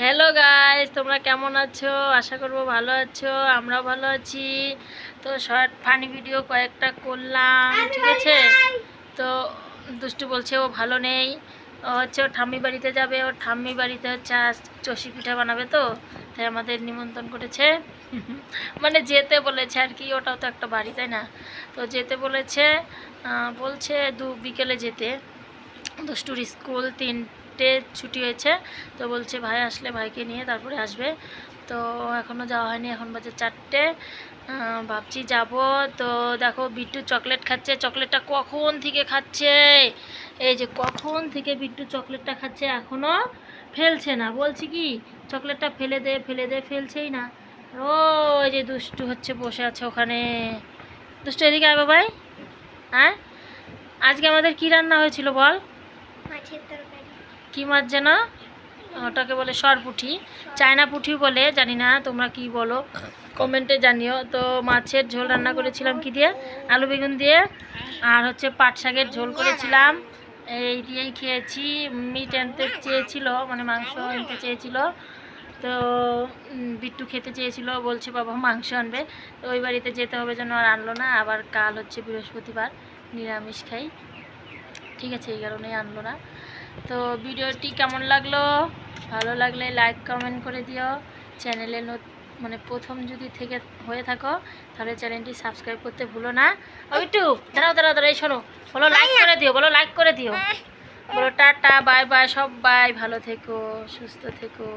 Hello guys তোমরা কেমন আছো? আশা করব ভালো আছো আমরাও ভালো আছি। তো শর্ট ফানি ভিডিও কয়েকটা করলাম ঠিক আছে? তো দুষ্টু বলছে ও ভালো নেই। ও হচ্ছে ও ঠাম্মি বাড়িতে যাবে ওর ঠাম্মি বাড়িতে হচ্ছে আজ চষি পিঠা বানাবে তো তাই আমাদের নিমন্ত্রণ করেছে। মানে যেতে বলেছে আর কি ওটাও তো একটা বাড়ি তাই না? তো যেতে বলেছে বলছে দু বিকেলে যেতে। দুষ্টুর স্কুল তিনটে ছুটি হয়েছে, তো বলছে ভাই আসলে ভাইকে নিয়ে তারপরে আসবে। তো এখনও যাওয়া হয়নি, এখন বাজে চারটে। ভাবছি যাব। তো দেখো, বিট্টু চকলেট খাচ্ছে। চকলেটটা কখন থেকে খাচ্ছে? এই যে কখন থেকে বিট্টু চকলেটটা খাচ্ছে এখনও ফেলছে না। বলছি কি, চকলেটটা ফেলে দে ফেলে দে, ফেলছেই না। ও এই যে দুষ্টু হচ্ছে, বসে আছে ওখানে। দুষ্টু, এদিকে আয় বাবাই। হ্যাঁ? আজকে আমাদের কি রান্না হয়েছিল বল? মাছের তরকারি। কি মাছ যেন? ওটাকে বলে সরপুঠি। চায়না পুঁটি বলে, জানি না তোমরা কি বলো। কমেন্টে জানিও। তো মাছের ঝোল রান্না করেছিলাম কি দিয়ে? আলু বেগুন দিয়ে। আর হচ্ছে পাট শাকের ঝোল করেছিলাম। এই দিয়েই খেয়েছি। মিট আনতে চেয়েছিল মানে মাংস আনতে চেয়েছিল। তো বিট্টু খেতে চেয়েছিল। বলছে, বাবা, মাংস আনবে। তো ওই বাড়িতে যেতে হবে যেন আর আনলো না। আবার কাল হচ্ছে বৃহস্পতিবার, নিরামিষ খাই। ঠিক আছে, এই কারণেই আনলো না। তো ভিডিওটি কেমন লাগল? ভালো লাগলে লাইক কমেন্ট করে দিও। চ্যানেলে মানে প্রথম যদি থেকে হয়ে থাকো তাহলে চ্যানেলটি সাবস্ক্রাইব করতে ভুলো না। একটু দাঁড়াও দাঁড়াও এই শোনো। বলো লাইক করে দিও বলো লাইক করে দিও। বলো টাটা বাই বাই সব বাই ভালো থেকো সুস্থ থেকো।